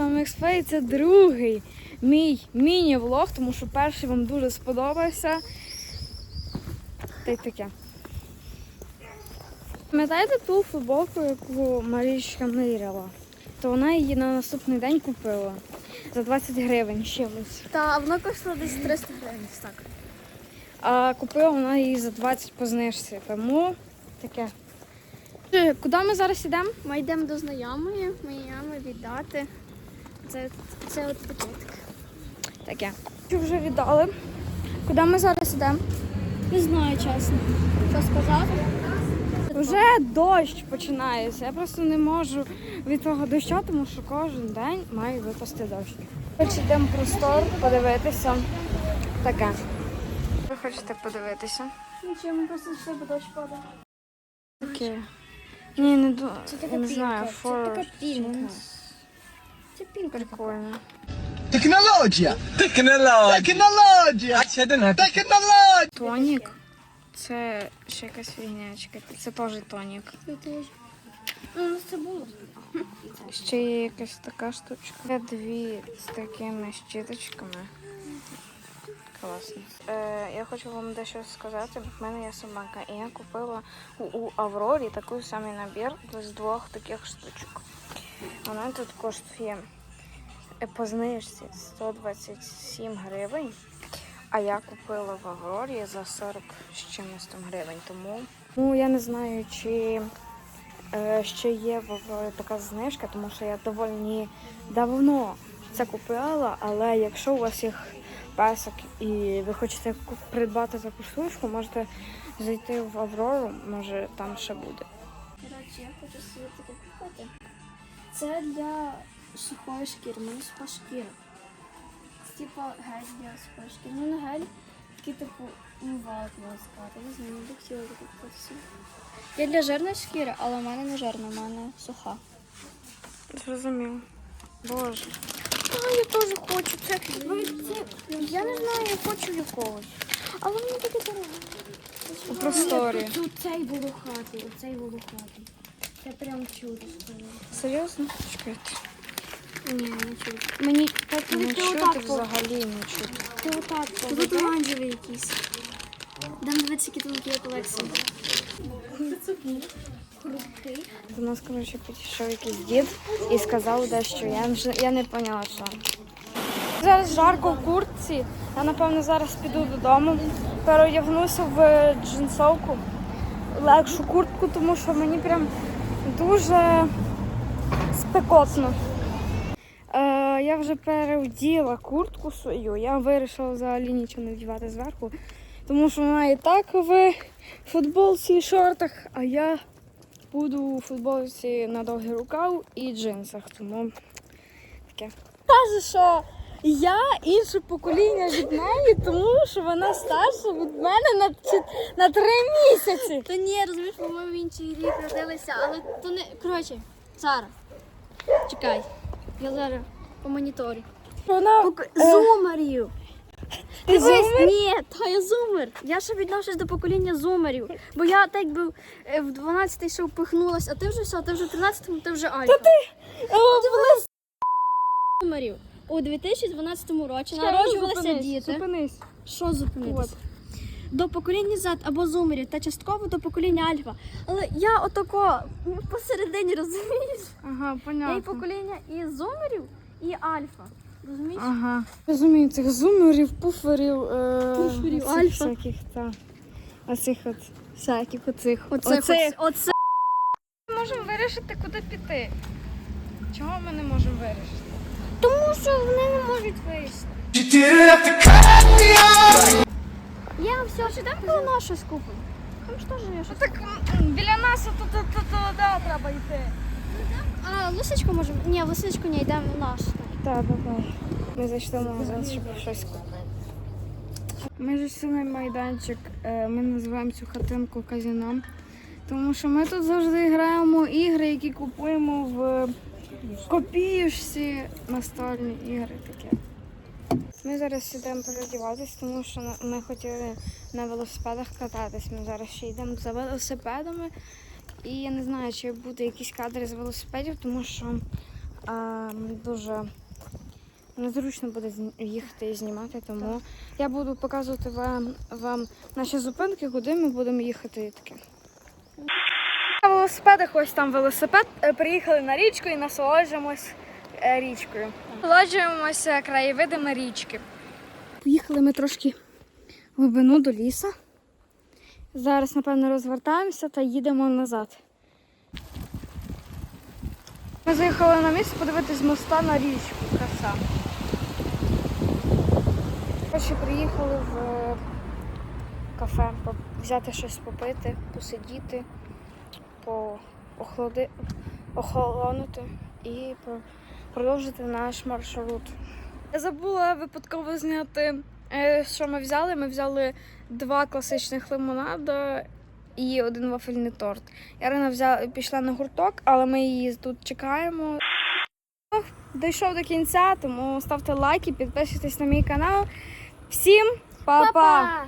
вами Ексфей. Це другий мій міні-влог, тому що перший вам дуже сподобався. Та й таке. Пам'ятаєте ту футболку, яку Марічка миряла? То вона її на наступний день купила за 20 гривень чимось. Та воно коштувало десь 300 гривень. Так. А купила вона її за 20 по знижці. Тому таке. Е, Куди ми зараз йдемо? Ми йдемо до знайомої, ми її віддати. Це, це от пакетик. Таке. Що вже віддали? Куди ми зараз йдемо? Не знаю, чесно. Що сказати? Вже дощ починається. Я просто не можу від того дощу, тому що кожен день має випасти дощ. Хоч йдемо в простор подивитися. Таке. Ви хочете подивитися? Нічого, ми просто йшли, бо дощ падає. Окей. Ні, не ду... Це така не знаю. це така пінка. Jeans. Це. Прикольно. Технологія! Технологія. Технологія! А ще один гад. Технологія! Тонік. Це ще якась фігня. Це теж тонік. Це теж. Ну, у нас це було. Ще є якась така штучка. Є дві з такими щіточками. Класно. Е, я хочу вам дещо сказати. В мене є собака, і я купила у, у Аврорі такий самий набір з двох таких штучок. Вона тут коштує по знижці 127 гривень, а я купила в Аврорі за 40 з чимось гривень. Тому ну, я не знаю, чи е, ще є в Аврорі така знижка, тому що я доволі давно це купила, але якщо у вас є песик і ви хочете придбати таку штучку, можете зайти в Аврору, може там ще буде. Коротше, я хочу собі таке купити. Це для сухої шкіри. У мене суха шкіра. Це типу гель для сухої шкіри. Ну не гель, такий типу умивалок можна сказати. Не знаю, не хотіла таке купити. Я для жирної шкіри, але в мене не жирна, в мене суха. Зрозуміло. Боже. А, я теж хочу. Це, ну, це, я не знаю, я хочу якогось. Але мені таке дорого. У просторі. Тут цей волохатий, оцей волохатий. Це прям чудо. Серйозно? Чекайте. Ні, не чудо. Мені так ти чути взагалі не чути. Ти отак Тут оранжевий якийсь. Дам дивитися, які тут є колекції. Хрупкий. До нас, коротше, підійшов якийсь дід і сказав дещо. Я, вже- я не поняла, що. Зараз жарко в куртці. Я, напевно, зараз піду додому, переодягнуся в джинсовку, легшу куртку, тому що мені прям дуже спекотно. Е, я вже переоділа куртку свою. Я вирішила взагалі нічого не вдівати зверху, тому що вона і так в футболці і шортах, а я буду у футболці на довгий рукав і джинсах. Тому таке. Каже, що я інше покоління від неї, тому що вона старша від мене на, чи- на три місяці. Та ні, розумієш, ми в інший рік родилися, але то не. Коротше, Сара. Чекай. Я зараз по моніторі. Вона Зумерів! Ти зумер? ні, та я зумер. Я ще відношусь до покоління зумерів. Бо я так би е, в 12-й ще впихнулась, а ти вже все, ти вже в 13-му, ти вже Альфа. О, Зумерів. У 2012 році Чекай, народжувалися зупинись, діти. Зупинись. Що зупинитися? До покоління Z або зумерів та частково до покоління Альфа. Але я отако посередині розумієш? Ага, Я і покоління і зумерів, і Альфа. Розумієш? Ага. Розумію, цих зумерів, пуферів, е, Пуферів, оцих альфа. всяких, та. Оцих от, всяких оцих. Оце, оцих. оце. Ми можемо вирішити, куди піти. Чого ми не можемо вирішити? Тому що вони не можуть вийти. Я все, чи там коло нас щось купимо? Там ж теж щось. Так м, біля нас да, треба йти. А, лисичку можемо? Ні, лисичку не йдемо в наш. Так, давай. Ми зайшли в магазин, щоб щось купити. Ми зайшли на майданчик, е, ми називаємо цю хатинку казіном. Тому що ми тут завжди граємо ігри, які купуємо в копіюшці настольні ігри таке. Ми зараз йдемо переодіватись, тому що ми хотіли на велосипедах кататись. Ми зараз ще йдемо за велосипедами. І я не знаю, чи буде якісь кадри з велосипедів, тому що а, дуже незручно буде їхати і знімати, тому я буду показувати вам, вам наші зупинки, куди ми будемо їхати і таке. Велосипедах ось там велосипед. Е, Приїхали на річку і насолоджуємось е, річкою. Насолоджуємося краєвидами річки. Поїхали ми трошки в глибину до ліса. Зараз, напевно, розвертаємося та їдемо назад. Ми заїхали на місце подивитись з моста на річку. Краса. Коротше, приїхали в е, кафе взяти щось попити, посидіти, по охолоди... охолонути і про- продовжити наш маршрут. Я забула випадково зняти, е, що ми взяли. Ми взяли два класичних лимонада і один вафельний торт. Ярина взяла, пішла на гурток, але ми її тут чекаємо. Дійшов до кінця, тому ставте лайки, підписуйтесь на мій канал. Всім! Па-па!